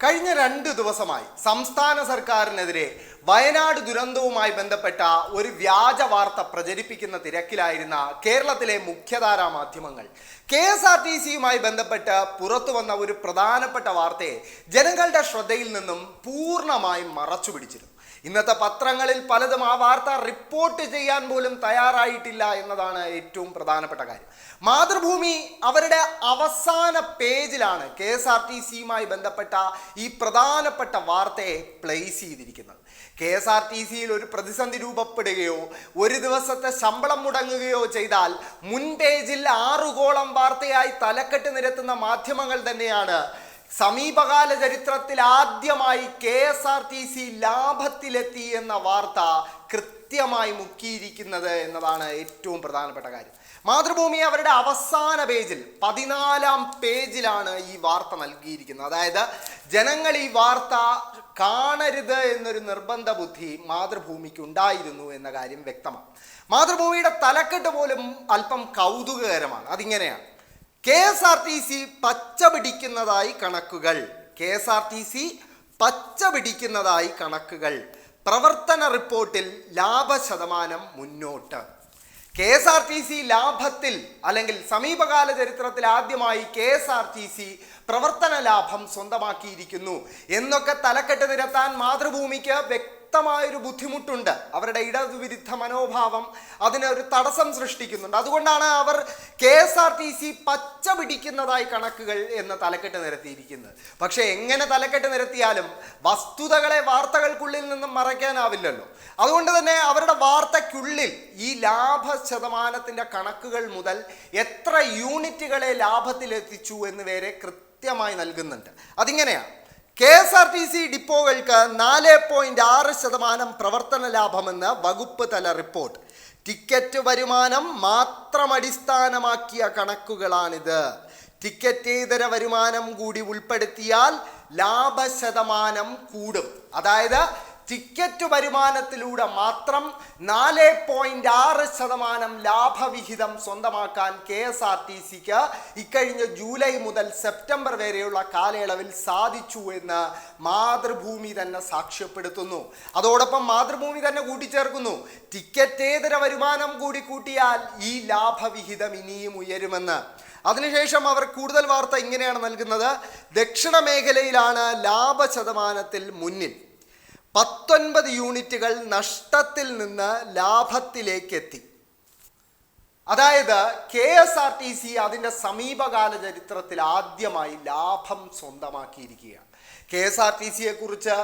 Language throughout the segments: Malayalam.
കഴിഞ്ഞ രണ്ട് ദിവസമായി സംസ്ഥാന സർക്കാരിനെതിരെ വയനാട് ദുരന്തവുമായി ബന്ധപ്പെട്ട ഒരു വ്യാജ വാർത്ത പ്രചരിപ്പിക്കുന്ന തിരക്കിലായിരുന്ന കേരളത്തിലെ മുഖ്യധാരാ മാധ്യമങ്ങൾ. കെ എസ് ആർ ടി സിയുമായി ബന്ധപ്പെട്ട് പുറത്തു വന്ന ഒരു പ്രധാനപ്പെട്ട വാർത്തയെ ജനങ്ങളുടെ ശ്രദ്ധയിൽ നിന്നും പൂർണമായും മറച്ചു പിടിച്ചിരുന്നു ഇന്നത്തെ പത്രങ്ങളിൽ പലതും ആ വാർത്ത റിപ്പോർട്ട് ചെയ്യാൻ പോലും തയ്യാറായിട്ടില്ല എന്നതാണ് ഏറ്റവും പ്രധാനപ്പെട്ട കാര്യം. മാതൃഭൂമി അവരുടെ അവസാന പേജിലാണ് കെ എസ് ആർ ടി സിയുമായി ബന്ധപ്പെട്ട ഈ പ്രധാനപ്പെട്ട വാർത്തയെ പ്ലേസ് ചെയ്തിരിക്കുന്നത്. കെ എസ് ആർ ടി സിയിൽ ഒരു പ്രതിസന്ധി രൂപപ്പെടുകയോ ഒരു ദിവസത്തെ ശമ്പളം മുടങ്ങുകയോ ചെയ്താൽ മുൻ പേജിൽ ആറുകോളം വാർത്തയായി തലക്കെട്ട് നിരത്തുന്ന മാധ്യമങ്ങൾ തന്നെയാണ് സമീപകാല ചരിത്രത്തിൽ ആദ്യമായി K S R T C ലാഭത്തിലെത്തി എന്ന വാർത്ത കൃത്യമായി മുക്കിയിരിക്കുന്നത് എന്നതാണ് ഏറ്റവും പ്രധാനപ്പെട്ട കാര്യം. മാതൃഭൂമി അവരുടെ അവസാന പേജിൽ പതിനാലാം പേജിലാണ് ഈ വാർത്ത നൽകിയിരിക്കുന്നത്. അതായത് ജനങ്ങൾ ഈ വാർത്ത കാണരുത് എന്നൊരു നിർബന്ധ ബുദ്ധി മാതൃഭൂമിക്ക് ഉണ്ടായിരുന്നു എന്ന കാര്യം വ്യക്തമാണ്. മാതൃഭൂമിയുടെ തലക്കെട്ട് പോലും അല്പം കൗതുകകരമാണ്. അതിങ്ങനെയാണ്. K S R T C പച്ച പിടിക്കുന്നതായി കണക്കുകൾ. K S R T C പച്ച പിടിക്കുന്നതായി കണക്കുകൾ. പ്രവർത്തന റിപ്പോർട്ടിൽ ലാഭശതമാനം മുന്നോട്ട്. K S R T C ലാഭത്തിൽ അല്ലെങ്കിൽ സമീപകാല ചരിത്രത്തിൽ ആദ്യമായി K S R T C പ്രവർത്തന ലാഭം സ്വന്തമാക്കിയിരിക്കുന്നു. എന്നൊക്കെ തലക്കെട്ട് നിരത്താൻ മാതൃഭൂമിക്ക് വ്യക്തമായൊരു ബുദ്ധിമുട്ടുണ്ട്. അവരുടെ ഇടതുവിരുദ്ധ മനോഭാവം അതിന് ഒരു തടസ്സം സൃഷ്ടിക്കുന്നുണ്ട്. അതുകൊണ്ടാണ് അവർ K S R T C പച്ച പിടിക്കുന്നതായി കണക്കുകൾ എന്ന് തലക്കെട്ട് നിരത്തിയിരിക്കുന്നത്. പക്ഷേ എങ്ങനെ തലക്കെട്ട് നിരത്തിയാലും വസ്തുതകളെ വാർത്തകൾക്കുള്ളിൽ നിന്നും മറയ്ക്കാനാവില്ലല്ലോ. അതുകൊണ്ട് തന്നെ അവരുടെ വാർത്തയ്ക്കുള്ളിൽ ഈ ലാഭ ശതമാനത്തിന്റെ കണക്കുകൾ മുതൽ എത്ര യൂണിറ്റുകളെ ലാഭത്തിലെത്തിച്ചു എന്ന് വരെ കൃത്യമായി നൽകുന്നുണ്ട്. അതിങ്ങനെയാണ്. K S R T C ഡിപ്പോകൾക്ക് നാല് പോയിന്റ് ആറ് ശതമാനം പ്രവർത്തന ലാഭമെന്ന് വകുപ്പ് തല റിപ്പോർട്ട്. ടിക്കറ്റ് വരുമാനം മാത്രം അടിസ്ഥാനമാക്കിയ കണക്കുകളാണിത്. ടിക്കറ്റേതര വരുമാനം കൂടി ഉൾപ്പെടുത്തിയാൽ ലാഭശതമാനം കൂടും. അതായത് ടിക്കറ്റ് വരുമാനത്തിലൂടെ മാത്രം നാല് പോയിന്റ് ആറ് ശതമാനം ലാഭവിഹിതം സ്വന്തമാക്കാൻ കെ എസ് ആർ ടി സിക്ക് ഇക്കഴിഞ്ഞ ജൂലൈ മുതൽ സെപ്റ്റംബർ വരെയുള്ള കാലയളവിൽ സാധിച്ചു എന്ന് മാതൃഭൂമി തന്നെ സാക്ഷ്യപ്പെടുത്തുന്നു. അതോടൊപ്പം മാതൃഭൂമി തന്നെ കൂട്ടിച്ചേർക്കുന്നു. ടിക്കറ്റ് ഏതര വരുമാനം കൂടി കൂട്ടിയാൽ ഈ ലാഭവിഹിതം ഇനിയും ഉയരുമെന്ന്. അതിനുശേഷം അവർ കൂടുതൽ വാർത്ത ഇങ്ങനെയാണ് നൽകുന്നത്. ദക്ഷിണ മേഖലയിലാണ് ലാഭശതമാനത്തിൽ മുന്നിൽ. പത്തൊൻപത് യൂണിറ്റുകൾ നഷ്ടത്തിൽ നിന്ന് ലാഭത്തിലേക്ക് എത്തി അതായത് K S R T C അതിന്റെ സമീപകാല ചരിത്രത്തിൽ ആദ്യമായി ലാഭം സ്വന്തമാക്കിയിരിക്കുകയാണ്. കെ എസ് ആർ ടി സിയെ കുറിച്ച്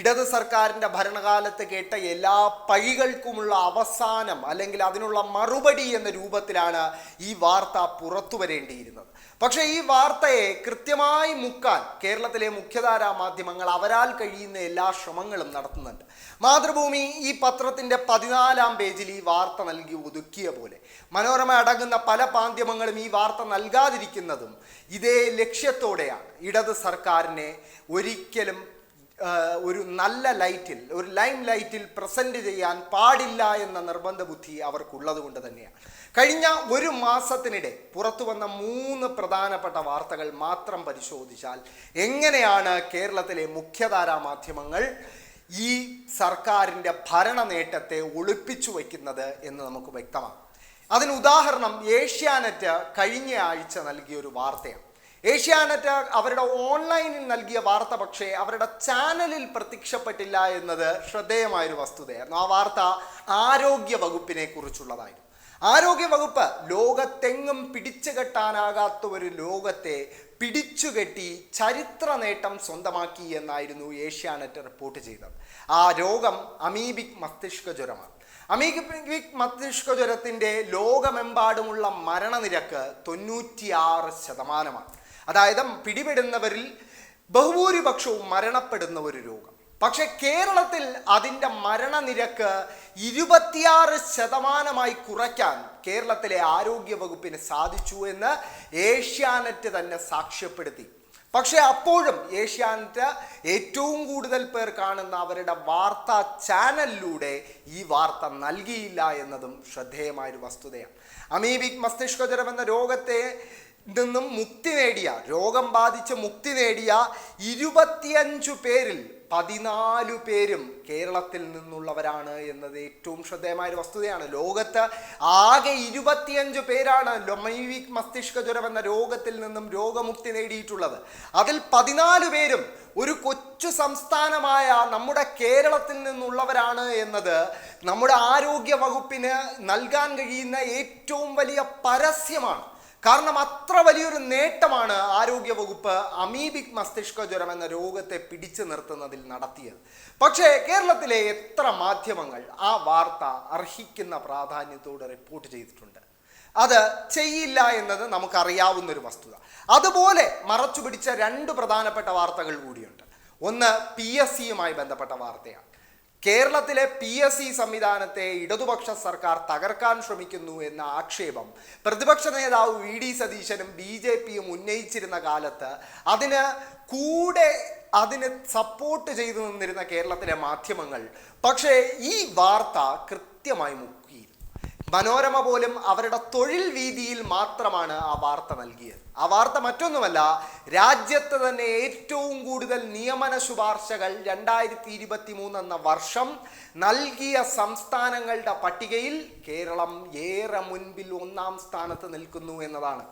ഇടത് സർക്കാരിന്റെ ഭരണകാലത്ത് കേട്ട എല്ലാ പഴികൾക്കുമുള്ള അവസാനം അല്ലെങ്കിൽ അതിനുള്ള മറുപടി എന്ന രൂപത്തിലാണ് ഈ വാർത്ത പുറത്തു വരേണ്ടിയിരുന്നത് പക്ഷേ ഈ വാർത്തയെ കൃത്യമായി മുക്കാൻ കേരളത്തിലെ മുഖ്യധാരാ മാധ്യമങ്ങൾ അവരാൽ കഴിയുന്ന എല്ലാ ശ്രമങ്ങളും നടത്തുന്നുണ്ട്. മാതൃഭൂമി ഈ പത്രത്തിന്റെ പതിനാലാം പേജിൽ ഈ വാർത്ത നൽകി ഒതുക്കിയ പോലെ. മനോരമ അടങ്ങുന്ന പല മാധ്യമങ്ങളും ഈ വാർത്ത നൽകാതിരിക്കുന്നതും ഇതേ ലക്ഷ്യത്തോടെയാണ്. ഇടത് സർക്കാരിനെ ഒരിക്കലും ഒരു നല്ല ലൈറ്റിൽ ഒരു ലൈം ലൈറ്റിൽ പ്രസന്റ് ചെയ്യാൻ പാടില്ല എന്ന നിർബന്ധ ബുദ്ധി അവർക്കുള്ളത് കൊണ്ട് തന്നെയാണ്. കഴിഞ്ഞ ഒരു മാസത്തിനിടെ പുറത്തു വന്ന മൂന്ന് പ്രധാനപ്പെട്ട വാർത്തകൾ മാത്രം പരിശോധിച്ചാൽ എങ്ങനെയാണ് കേരളത്തിലെ മുഖ്യധാരാ മാധ്യമങ്ങൾ ഈ സർക്കാരിന്റെ ഭരണ നേട്ടത്തെ ഒളിപ്പിച്ചു വയ്ക്കുന്നത് എന്ന് നമുക്ക് വ്യക്തമാണ് അതിന് ഉദാഹരണം ഏഷ്യാനെറ്റ് കഴിഞ്ഞ ആഴ്ച നൽകിയ ഒരു വാർത്തയാണ്. ഏഷ്യാനെറ്റ് അവരുടെ ഓൺലൈനിൽ നൽകിയ വാർത്ത പക്ഷേ അവരുടെ ചാനലിൽ പ്രത്യക്ഷപ്പെട്ടില്ല എന്നത് ശ്രദ്ധേയമായൊരു വസ്തുതയായിരുന്നു. ആ വാർത്ത ആരോഗ്യ വകുപ്പിനെ കുറിച്ചുള്ളതായിരുന്നു. ആരോഗ്യ വകുപ്പ് ലോകത്തെങ്ങും പിടിച്ചു കെട്ടാനാകാത്ത ഒരു ലോകത്തെ പിടിച്ചുകെട്ടി ചരിത്ര നേട്ടം സ്വന്തമാക്കി എന്നായിരുന്നു ഏഷ്യാനെറ്റ് റിപ്പോർട്ട് ചെയ്തത്. ആ രോഗം അമീബിക് മസ്തിഷ്ക ജ്വരമാണ്. അമീബിക് മസ്തിഷ്ക ജ്വരത്തിന്റെ ലോകമെമ്പാടുമുള്ള മരണനിരക്ക് തൊണ്ണൂറ്റിയാറ് ശതമാനമാണ്. അതായത് പിടിപെടുന്നവരിൽ ബഹുഭൂരിപക്ഷവും മരണപ്പെടുന്ന ഒരു രോഗം. പക്ഷെ കേരളത്തിൽ അതിന്റെ മരണനിരക്ക് ഇരുപത്തിയാറ് ശതമാനമായി കുറയ്ക്കാൻ കേരളത്തിലെ ആരോഗ്യ വകുപ്പിന് സാധിച്ചു എന്ന് ഏഷ്യാനെറ്റ് തന്നെ സാക്ഷ്യപ്പെടുത്തി. പക്ഷെ അപ്പോഴും ഏഷ്യാനെറ്റ് ഏറ്റവും കൂടുതൽ പേർ കാണുന്ന അവരുടെ വാർത്താ ചാനലിലൂടെ ഈ വാർത്ത നൽകിയില്ല എന്നതും ശ്രദ്ധേയമായൊരു വസ്തുതയാണ്. അമീബിക് മസ്തിഷ്കജ്വരം എന്ന രോഗത്തെ നിന്നും മുക്തി നേടിയ രോഗം ബാധിച്ച് മുക്തി നേടിയ ഇരുപത്തിയഞ്ചു പേരിൽ പതിനാലു പേരും കേരളത്തിൽ നിന്നുള്ളവരാണ് എന്നത് ഏറ്റവും ശ്രദ്ധേയമായ ഒരു വസ്തുതയാണ്. ലോകത്ത് ആകെ ഇരുപത്തിയഞ്ച് പേരാണ് ലൊമൈവിക് മസ്തിഷ്ക ജ്വരം എന്ന രോഗത്തിൽ നിന്നും രോഗമുക്തി നേടിയിട്ടുള്ളത്. അതിൽ പതിനാല് പേരും ഒരു കൊച്ചു സംസ്ഥാനമായ നമ്മുടെ കേരളത്തിൽ നിന്നുള്ളവരാണ് എന്നത് നമ്മുടെ ആരോഗ്യ വകുപ്പിന് നൽകാൻ കഴിയുന്ന ഏറ്റവും വലിയ പരസ്യമാണ്. കാരണം അത്ര വലിയൊരു നേട്ടമാണ് ആരോഗ്യ വകുപ്പ് അമീബിക് മസ്തിഷ്ക ജ്വരം എന്ന രോഗത്തെ പിടിച്ചു നിർത്തുന്നതിൽ നടത്തിയത്. പക്ഷേ കേരളത്തിലെ എത്ര മാധ്യമങ്ങൾ ആ വാർത്ത അർഹിക്കുന്ന പ്രാധാന്യത്തോടെ റിപ്പോർട്ട് ചെയ്തിട്ടുണ്ട്. അത് ചെയ്യില്ല എന്നത് നമുക്കറിയാവുന്ന ഒരു വസ്തുത. അതുപോലെ മറച്ചു പിടിച്ച രണ്ട് പ്രധാനപ്പെട്ട വാർത്തകൾ കൂടിയുണ്ട്. ഒന്ന് പി എസ് സിയുമായി ബന്ധപ്പെട്ട വാർത്തയാണ്. കേരളത്തിലെ പി എസ് സി സംവിധാനത്തെ ഇടതുപക്ഷ സർക്കാർ തകർക്കാൻ ശ്രമിക്കുന്നു എന്ന ആക്ഷേപം പ്രതിപക്ഷ നേതാവ് വി ഡി സതീശനും ബി ജെ പിയും ഉന്നയിച്ചിരുന്ന കാലത്ത് അതിന് കൂടെ അതിന് സപ്പോർട്ട് ചെയ്തു നിന്നിരുന്ന കേരളത്തിലെ മാധ്യമങ്ങൾ. പക്ഷേ ഈ വാർത്ത കൃത്യമായി മുക്കിയിരുന്നു മനോരമ പോലും അവരുടെ തൊഴിൽ വീതിയിൽ മാത്രമാണ് ആ വാർത്ത നൽകിയത്. ആ വാർത്ത മറ്റൊന്നുമല്ല രാജ്യത്ത് തന്നെ ഏറ്റവും കൂടുതൽ നിയമന ശുപാർശകൾ രണ്ടായിരത്തി ഇരുപത്തി മൂന്ന് എന്ന വർഷം നൽകിയ സംസ്ഥാനങ്ങളുടെ പട്ടികയിൽ കേരളം ഏറെ മുൻപിൽ ഒന്നാം സ്ഥാനത്ത് നിൽക്കുന്നു എന്നതാണ്.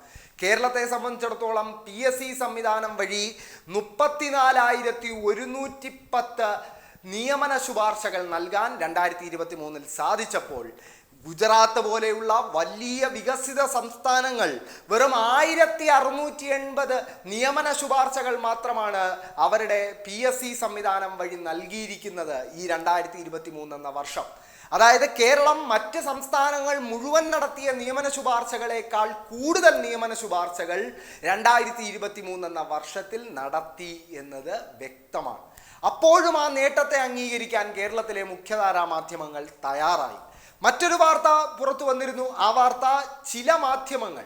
കേരളത്തെ സംബന്ധിച്ചിടത്തോളം പി എസ് സി സംവിധാനം വഴി മുപ്പത്തിനാലായിരത്തി ഒരുന്നൂറ്റി പത്ത് നിയമന ശുപാർശകൾ നൽകാൻ രണ്ടായിരത്തി ഇരുപത്തി മൂന്നിൽ സാധിച്ചപ്പോൾ ഗുജറാത്ത് പോലെയുള്ള വലിയ വികസിത സംസ്ഥാനങ്ങൾ വെറും ആയിരത്തി അറുന്നൂറ്റി എൺപത് നിയമന ശുപാർശകൾ മാത്രമാണ് അവരുടെ പി എസ് സി സംവിധാനം വഴി നൽകിയിരിക്കുന്നത് ഈ രണ്ടായിരത്തി ഇരുപത്തി മൂന്ന് എന്ന വർഷം. അതായത് കേരളം മറ്റ് സംസ്ഥാനങ്ങൾ മുഴുവൻ നടത്തിയ നിയമന ശുപാർശകളേക്കാൾ കൂടുതൽ നിയമന ശുപാർശകൾ രണ്ടായിരത്തി ഇരുപത്തി മൂന്ന് എന്ന വർഷത്തിൽ നടത്തി എന്നത് വ്യക്തമാണ്. അപ്പോഴും ആ നേട്ടത്തെ അംഗീകരിക്കാൻ കേരളത്തിലെ മുഖ്യധാരാ മാധ്യമങ്ങൾ തയ്യാറായി. മറ്റൊരു വാർത്ത പുറത്തു വന്നിരുന്നു. ആ വാർത്ത ചില മാധ്യമങ്ങൾ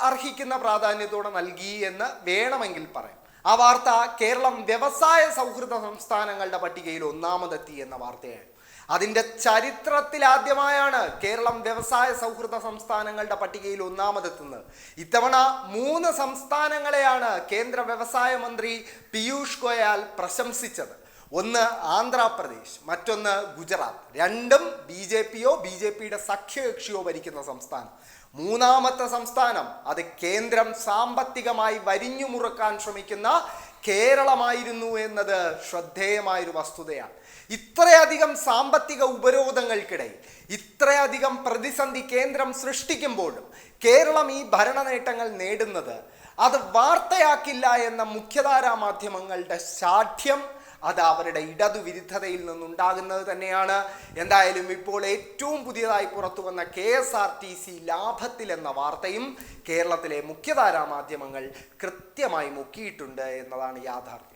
അർഹിക്കുന്ന പ്രാധാന്യത്തോടെ നൽകി എന്ന് വേണമെങ്കിൽ പറയാം. ആ വാർത്ത കേരളം വ്യവസായ സൗഹൃദ സംസ്ഥാനങ്ങളുടെ പട്ടികയിൽ ഒന്നാമതെത്തി എന്ന വാർത്തയാണ്. അതിന്റെ ചരിത്രത്തിൽ ആദ്യമായാണ് കേരളം വ്യവസായ സൗഹൃദ സംസ്ഥാനങ്ങളുടെ പട്ടികയിൽ ഒന്നാമതെത്തുന്നത്. ഇത്തവണ മൂന്ന് സംസ്ഥാനങ്ങളെയാണ് കേന്ദ്ര വ്യവസായ മന്ത്രി പീയൂഷ് ഗോയാൽ പ്രശംസിച്ചത്. ഒന്ന് ആന്ധ്രാപ്രദേശ് മറ്റൊന്ന് ഗുജറാത്ത്. രണ്ടും ബി ജെ പിയോ ബി ജെ പിയുടെ സഖ്യകക്ഷിയോ ഭരിക്കുന്ന സംസ്ഥാനം. മൂന്നാമത്തെ സംസ്ഥാനം അത് കേന്ദ്രം സാമ്പത്തികമായി വരിഞ്ഞു മുറുക്കാൻ ശ്രമിക്കുന്ന കേരളമായിരുന്നു എന്നത് ശ്രദ്ധേയമായൊരു വസ്തുതയാണ്. ഇത്രയധികം സാമ്പത്തിക ഉപരോധങ്ങൾക്കിടയിൽ ഇത്രയധികം പ്രതിസന്ധി കേന്ദ്രം സൃഷ്ടിക്കുമ്പോഴും കേരളം ഈ ഭരണ നേട്ടങ്ങൾ നേടുന്നത് അത് വാർത്തയാക്കില്ല എന്ന മുഖ്യധാരാ മാധ്യമങ്ങളുടെ ശാഠ്യം അത് അവരുടെ ഇടതുവിരുദ്ധതയിൽ നിന്നുണ്ടാകുന്നത് തന്നെയാണ്. എന്തായാലും ഇപ്പോൾ ഏറ്റവും പുതിയതായി പുറത്തു വന്ന K S R T C ലാഭത്തിൽ എന്ന വാർത്തയും കേരളത്തിലെ മുഖ്യധാരാ മാധ്യമങ്ങൾ കൃത്യമായി മുക്കിയിട്ടുണ്ട് എന്നതാണ് യാഥാർത്ഥ്യം.